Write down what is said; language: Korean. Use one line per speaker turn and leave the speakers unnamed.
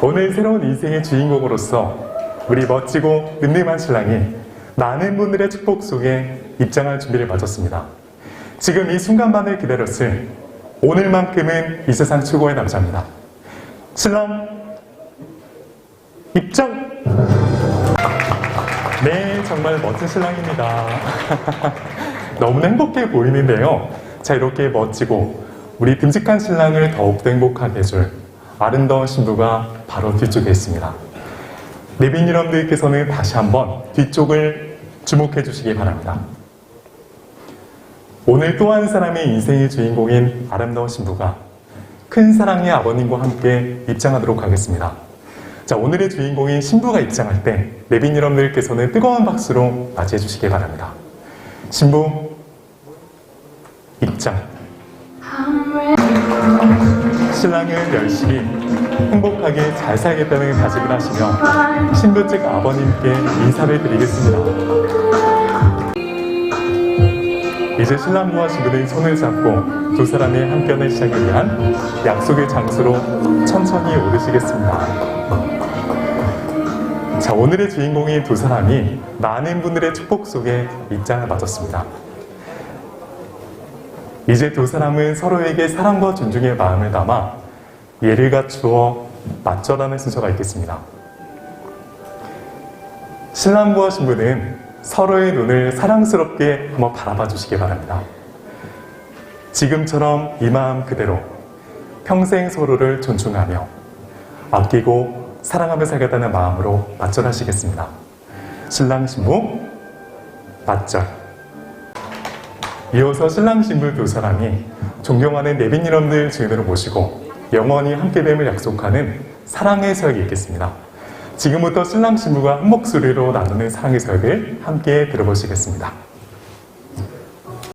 오늘 새로운 인생의 주인공으로서 우리 멋지고 늠름한 신랑이 많은 분들의 축복 속에 입장할 준비를 마쳤습니다. 지금 이 순간만을 기다렸을 오늘만큼은 이 세상 최고의 남자입니다. 신랑 입장! 네, 정말 멋진 신랑입니다. 너무나 행복해 보이는데요. 자, 이렇게 멋지고 우리 듬직한 신랑을 더욱더 행복하게 해줄 아름다운 신부가 바로 뒤쪽에 있습니다. 내빈 여러분들께서는 다시 한번 뒤쪽을 주목해 주시기 바랍니다. 오늘 또 한 사람의 인생의 주인공인 아름다운 신부가 큰 사랑의 아버님과 함께 입장하도록 하겠습니다. 자, 오늘의 주인공인 신부가 입장할 때 내빈 여러분들께서는 뜨거운 박수로 맞이해 주시기 바랍니다. 신부 입장. 신랑은 열심히 행복하게 잘 살겠다는 다짐을 하시며 신부 측 아버님께 인사를 드리겠습니다. 이제 신랑과 신부는 손을 잡고 두 사람의 함께하는 시작을 위한 약속의 장소로 천천히 오르시겠습니다. 자, 오늘의 주인공인 두 사람이 많은 분들의 축복 속에 입장을 맞았습니다. 이제 두 사람은 서로에게 사랑과 존중의 마음을 담아 예를 갖추어 맞춰라는 순서가 있겠습니다. 신랑과 신부는 서로의 눈을 사랑스럽게 한번 바라봐 주시기 바랍니다. 지금처럼 이 마음 그대로 평생 서로를 존중하며 아끼고 사랑하며 살겠다는 마음으로 맞절하시겠습니다. 신랑 신부 맞절. 이어서 신랑 신부 두 사람이 존경하는 내빈 여러분들 주인으로 모시고 영원히 함께됨을 약속하는 사랑의 서약이 있겠습니다. 지금부터 신랑 신부가 한 목소리로 나누는 사랑의 서약을 함께 들어보시겠습니다.